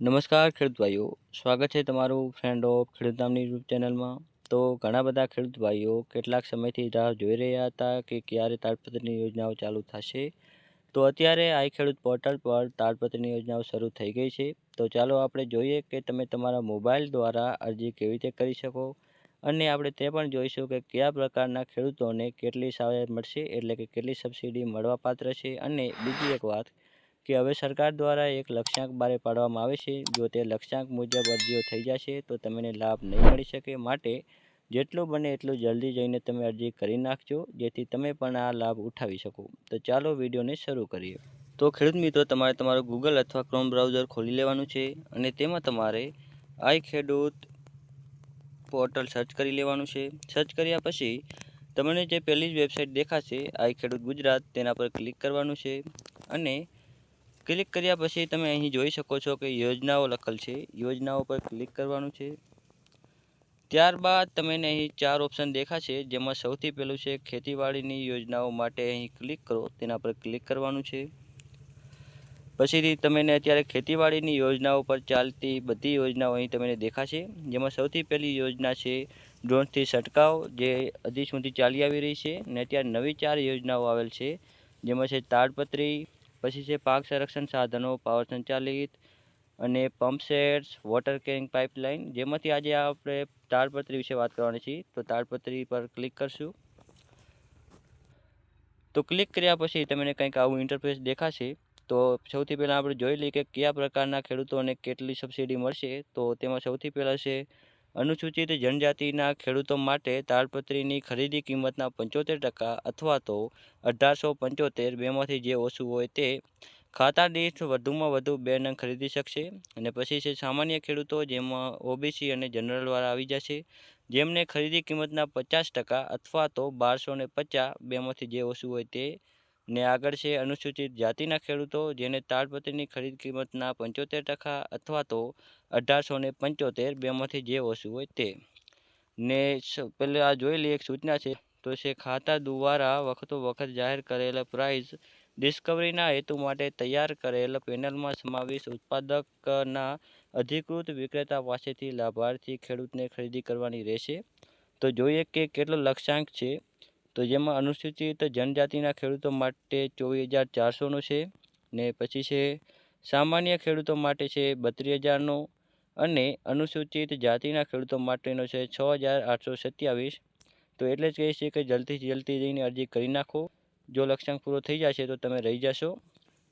નમસ્કાર ખેડૂત ભાઈઓ, સ્વાગત છે તમારું ફ્રેન્ડ ઓફ ખેડૂત નામની યુટ્યુબ ચેનલમાં તો ઘણા બધા ખેડૂત ભાઈઓ કેટલાક સમયથી રાહ જોઈ રહ્યા હતા કે ક્યારે તાડપત્રની યોજનાઓ ચાલુ થશે. તો અત્યારે આઈ ખેડૂત પોર્ટલ પર તાડપત્રની યોજનાઓ શરૂ થઈ ગઈ છે. તો ચાલો આપણે જોઈએ કે તમે તમારા મોબાઈલ દ્વારા અરજી કેવી રીતે કરી શકો અને આપણે તે પણ જોઈશું કે કયા પ્રકારના ખેડૂતોને કેટલી સહાય મળશે એટલે કે કેટલી સબસિડી મળવાપાત્ર છે. અને બીજી એક વાત કે હવે સરકાર દ્વારા એક લક્ષ્યાંક બહાર પાડવામાં આવે છે. જો તે લક્ષ્યાંક મુજબ અરજીઓ થઈ જશે, તો તમને લાભ નહીં મળી શકે. માટે જેટલું બને એટલું જલ્દી જઈને તમે અરજી કરી નાખજો, જેથી તમે પણ આ લાભ ઉઠાવી શકો. તો ચાલો વિડીયોને શરૂ કરીએ. તો ખેડૂત મિત્રો, તમારે તમારું ગૂગલ અથવા ક્રોમ બ્રાઉઝર ખોલી લેવાનું છે અને તેમાં તમારે આઈ ખેડૂત પોર્ટલ સર્ચ કરી લેવાનું છે. સર્ચ કર્યા પછી તમને જે પહેલી જ વેબસાઇટ દેખાશે આઈ ખેડૂત ગુજરાત, તેના પર ક્લિક કરવાનું છે અને ક્લિક કર્યા પછી તમે અહીં જોઈ શકો છો કે યોજનાઓ લખેલ છે. યોજનાઓ પર ક્લિક કરવાનું છે. ત્યારબાદ તમને અહીં ચાર ઓપ્શન દેખાશે, જેમાં સૌથી પહેલું છે ખેતીવાડીની યોજનાઓ માટે અહીં ક્લિક કરો, તેના પર ક્લિક કરવાનું છે. પછીથી તમને અત્યારે ખેતીવાડીની યોજનાઓ પર ચાલતી બધી યોજનાઓ અહીં તમને દેખાશે, જેમાં સૌથી પહેલી યોજના છે ડ્રોનથી છંટકાવ, જે હજી સુધી ચાલી આવી રહી છે. ને અત્યારે નવી ચાર યોજનાઓ આવેલ છે, જેમાં છે તાડપત્રી પછી છે પાક સંરક્ષણ સાધનો પાવર સંચાલિત અને pump sets water carrying pipeline જેમાંથી આજે આપણે તાડપત્રી વિશે વાત કરવાની છે. તો તાડપત્રી પર ક્લિક કરશું. તો ક્લિક કર્યા પછી તમને કંઈક આવું ઇન્ટરફેસ દેખાશે. તો સૌથી પહેલાં આપણે જોઈ લઈએ કે કયા પ્રકારના ખેડૂતોને કેટલી સબસિડી મળશે. તો તેમાં સૌથી પહેલાં છે અનુસૂચિત જનજાતિના ખેડૂતો માટે તાડપત્રીની ખરીદી કિંમતના પંચોતેર ટકા અથવા તો અઢારસો પંચોતેર બેમાંથી જે ઓછું હોય તે ખાતા દીઠ વધુમાં વધુ બે નંગ ખરીદી શકશે. અને પછી છે સામાન્ય ખેડૂતો જેમાં ઓબીસી અને જનરલવાળા આવી જશે, જેમને ખરીદી કિંમતના પચાસ ટકા અથવા તો બારસો ને પચાસ બેમાંથી જે ઓછું હોય તે ને આગળ છે અનુસૂચિત જાતિના ખેડૂતો, જેને તાડપત્રીની ખરીદ કિંમતના પંચોતેર ટકા અથવા તો અઢારસો ને પંચોતેર બેમાંથી જે ઓછું હોય તે. ને પહેલાં આ જોઈ લઈએ, એક સૂચના છે. તો છે, ખાતા દ્વારા વખતો વખત જાહેર કરેલા પ્રાઇસ ડિસ્કવરીના હેતુ માટે તૈયાર કરેલ પેનલમાં સમાવેશ ઉત્પાદકના અધિકૃત વિક્રેતા પાસેથી લાભાર્થી ખેડૂતને ખરીદી કરવાની રહેશે. તો જોઈએ કે કેટલો લક્ષ્યાંક છે. તો જેમાં અનુસૂચિત જનજાતિના ખેડૂતો માટે ચોવીસ હજાર ચારસોનો છે ને પછી છે સામાન્ય ખેડૂતો માટે છે બત્રીસ હજારનો અને અનુસૂચિત જાતિના ખેડૂતો માટેનો છે છ હજાર આઠસો સત્યાવીસ. તો એટલે જ કહીએ છીએ કે જલ્દીથી જલ્દી જઈને અરજી કરી નાખો. જો લક્ષ્યાંક પૂરો થઈ જશે તો તમે રહી જશો.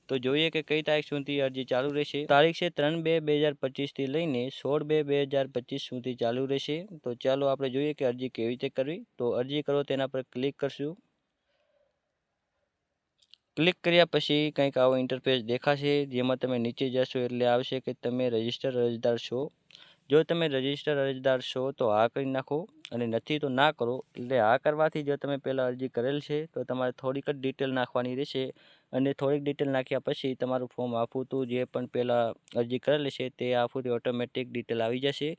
તો જોઈએ કે કઈ તારીખ સુધી અરજી ચાલુ રહેશે. તારીખ છે ત્રણ બે બે હજાર પચીસથી લઈને સોળ બે બે હજાર પચીસ સુધી ચાલુ રહેશે. તો ચાલો આપણે જોઈએ કે અરજી કેવી રીતે કરવી. તો અરજી કરો તેના પર ક્લિક કરશું. ક્લિક કર્યા પછી કંઈક આવો ઇન્ટરફેસ દેખાશે, જેમાં તમે નીચે જશો એટલે આવશે કે તમે રજિસ્ટર અરજદાર છો. જો તમે રજિસ્ટર અરજદાર છો તો હા કરી નાખો અને નથી તો ના કરો. એટલે હા કરવાથી જો તમે પહેલાં અરજી કરેલ છે તો તમારે થોડીક જ ડિટેલ નાખવાની રહેશે. અને થોડીક ડિટેલ નાખ્યા પછી તમારું ફોર્મ હતું જે પણ પહેલાં અરજી કરેલી છે તે આપવું ઓટોમેટિક ડિટેલ આવી જશે.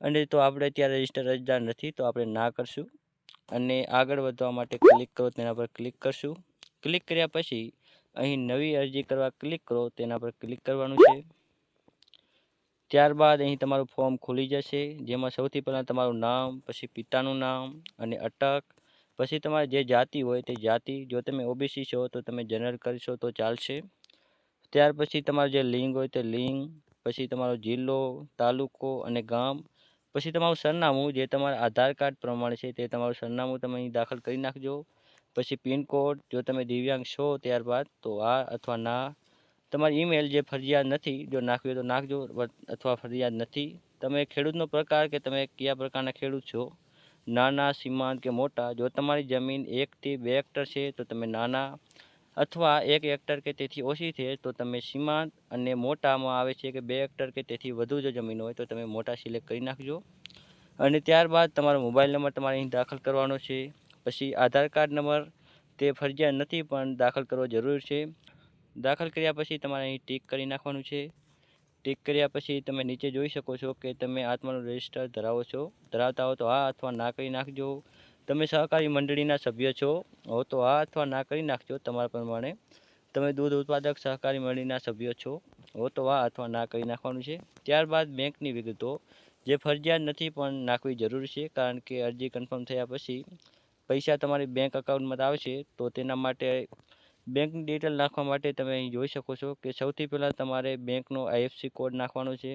અને તો આપણે ત્યાં રજિસ્ટર અરજદાર નથી, તો આપણે ના કરશું. અને આગળ વધવા માટે ક્લિક કરો, તેના પર ક્લિક કરશું. ક્લિક કર્યા પછી અહીં નવી અરજી કરવા ક્લિક કરો, તેના પર ક્લિક કરવાનું છે. ત્યારબાદ અહીં તમારું ફોર્મ ખુલી જશે, જેમાં સૌથી પહેલાં તમારું નામ, પછી પિતાનું નામ અને અટક પછી તમારે જે જાતિ હોય તે જાતિ, જો તમે ઓબીસી છો તો તમે જનરલ કરશો તો ચાલશે. ત્યાર પછી તમારું જે લિંગ હોય તે લિંગ, પછી તમારો જિલ્લો, તાલુકો અને ગામ, પછી તમારું સરનામું જે તમારા આધાર કાર્ડ પ્રમાણે છે તે તમારું સરનામું તમે અહીં દાખલ કરી નાખજો. પછી પિનકોડ જો તમે દિવ્યાંગ છો ત્યારબાદ તો આ અથવા ના. તમારી ઈમેલ જે ફરજિયાત નથી, જો નાખવી તો નાખજો, અથવા ફરજિયાત નથી. તમે ખેડૂતનો પ્રકાર કે તમે કયા પ્રકારના ખેડૂત છો? નાના સીમાંત કે મોટા, જો તમારી જમીન એકથી બે હેક્ટર છે, તો તમે નાના અથવા એક હેક્ટર કે તેથી ઓછી છે, તો તમે સીમાંત અને મોટામાં આવે છે કે બે હેક્ટર કે તેથી વધુ જો જમીન હોય, તો તમે મોટા સિલેક્ટ કરી નાખજો. અને ત્યારબાદ તમારો મોબાઈલ નંબર તમારે અહીં દાખલ કરવાનો છે. પછી આધાર કાર્ડ નંબર તે ફરજિયાત નથી, પણ દાખલ કરવો જરૂર છે. દાખલ કર્યા પછી તમારે અહીં ટીક કરી નાખવાનું છે. ટીક કર્યા પછી તમે નીચે જોઈ શકો છો કે તમે આત્માનું રજિસ્ટર ધરાવો છો. ધરાવતા હો તો હા અથવા ના કરી નાખજો. તમે સહકારી મંડળીના સભ્ય છો, હો તો હા અથવા ના કરી નાખજો તમારા પ્રમાણે. તમે દૂધ ઉત્પાદક સહકારી મંડળીના સભ્ય છો, હો તો હા અથવા ના કરી નાખવાનું છે. ત્યારબાદ બેંકની વિગતો, જે ફરજિયાત નથી પણ નાખવી જરૂરી છે, કારણ કે અરજી કન્ફર્મ થયા પછી પૈસા તમારી બેંક અકાઉન્ટમાં આવશે તો તેના માટે બેંકની ડિટેલ નાખવા માટે તમે અહીં જોઈ શકો છો કે સૌથી પહેલાં તમારે બેંકનો આઈએફસી કોડ નાખવાનો છે.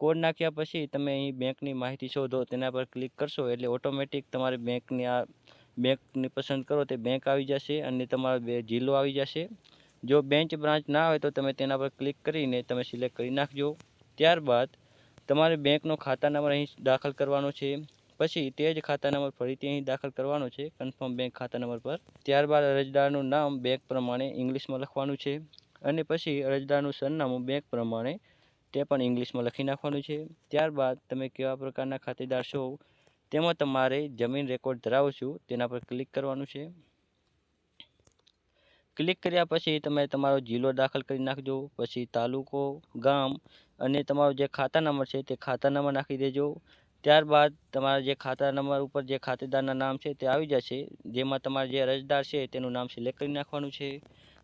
કોડ નાખ્યા પછી તમે અહીં બેંકની માહિતી શોધો, તેના પર ક્લિક કરશો એટલે ઓટોમેટિક તમારે બેંકની આ, બેંકની પસંદ કરો તે બેંક આવી જશે અને તમારો બે જિલ્લો આવી જશે. જો બેંચ બ્રાન્ચ ના હોય તો તમે તેના પર ક્લિક કરીને તમે સિલેક્ટ કરી નાખજો. ત્યારબાદ તમારે બેંકનો ખાતા નંબર અહીં દાખલ કરવાનો છે. પછી તે જ ખાતા નંબર ફરીથી અહીં દાખલ કરવાનો છે. કન્ફર્મ બેંક ખાતા નંબર પર. ત્યારબાદ અરજદારનું નામ, બેંક પ્રમાણે ઇંગ્લિશમાં લખવાનું છે. અને પછી અરજદારનું સરનામું, બેંક પ્રમાણે તે પણ ઇંગ્લિશમાં લખી નાખવાનું છે. ત્યારબાદ તમે કેવા પ્રકારના ખાતેદાર છો, તેમાં તમારે જમીન રેકોર્ડ ધરાવો છો, તેના પર ક્લિક કરવાનું છે. ક્લિક કર્યા પછી તમે તમારો જિલ્લો દાખલ કરી નાખજો, પછી તાલુકો, ગામ અને તમારો જે ખાતા નંબર છે તે ખાતા નંબર નાખી દેજો. ત્યારબાદ તમારા જે ખાતા નંબર ઉપર જે ખાતેદારના નામ છે તે આવી જશે, જેમાં તમારા જે અરજદાર છે તેનું નામ સિલેક્ટ કરી નાખવાનું છે.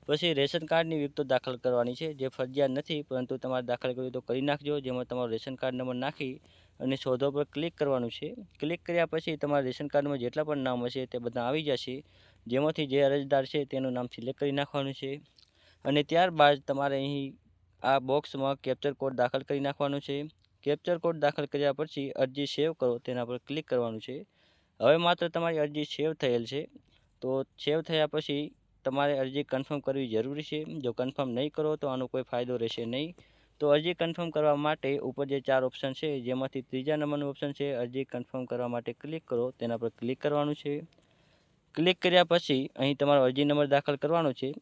પછી રેશન કાર્ડની વિગતો દાખલ કરવાની છે, જે ફરજિયાત નથી, પરંતુ તમારે દાખલ કરવી તો કરી નાખજો, જેમાં તમારો રેશન કાર્ડ નંબર નાખી અને શોધો પર ક્લિક કરવાનું છે. ક્લિક કર્યા પછી તમારા રેશન કાર્ડમાં જેટલા પણ નામ હશે તે બધા આવી જશે, જેમાંથી જે અરજદાર છે તેનું નામ સિલેક્ટ કરી નાખવાનું છે. અને ત્યારબાદ તમારે અહીં આ બોક્સમાં કેપ્ચર કોડ દાખલ કરી નાખવાનો છે. કેપ્ચર કોડ દાખલ કર્યા પછી અરજી સેવ કરો, તેના પર ક્લિક કરવાનું છે. હવે માત્ર તમારી અરજી સેવ થયેલ છે. તો સેવ થયા પછી તમારે અરજી કન્ફર્મ કરવી જરૂરી છે. જો કન્ફર્મ નહીં કરો તો આનો કોઈ ફાયદો રહેશે નહીં. તો અરજી કન્ફર્મ કરવા માટે ઉપર જે ચાર ઓપ્શન છે, જેમાંથી ત્રીજા નંબરનું ઓપ્શન છે, અરજી કન્ફર્મ કરવા માટે ક્લિક કરો, તેના પર ક્લિક કરવાનું છે. ક્લિક કર્યા પછી અહીં તમારો અરજી નંબર દાખલ કરવાનો છે.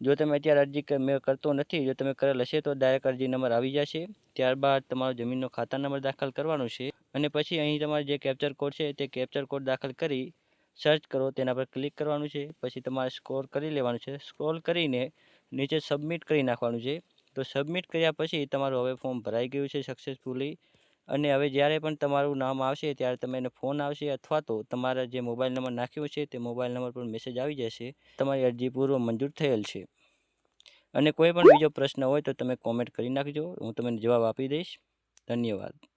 જો તમે અત્યારે અરજી મેં કરતો નથી, જો તમે કરેલ હશે તો ડાયરેક્ટ અરજી નંબર આવી જશે. ત્યારબાદ તમારો જમીનનો ખાતા નંબર દાખલ કરવાનો છે. અને પછી અહીં તમારે જે કેપ્ચર કોડ છે તે કેપ્ચર કોડ દાખલ કરી સર્ચ કરો, તેના પર ક્લિક કરવાનું છે. પછી તમારે સ્કોર કરી લેવાનું છે. સ્ક્રોલ કરીને નીચે સબમિટ કરી નાખવાનું છે. તો સબમિટ કર્યા પછી તમારું હવે ફોર્મ ભરાઈ ગયું છે સક્સેસફુલી અને હવે જ્યારે પણ તમારું નામ આવશે, ત્યારે તમે એને ફોન આવશે અથવા તો તમારા જે મોબાઈલ નંબર નાખ્યો છે, તે મોબાઈલ નંબર પર મેસેજ આવી જશે. તમારી અરજી પૂર્વ મંજૂર થયેલ છે. અને કોઈ પણ બીજો પ્રશ્ન હોય તો તમે કોમેન્ટ કરી નાખજો. હું તમને જવાબ આપી દઈશ. ધન્યવાદ.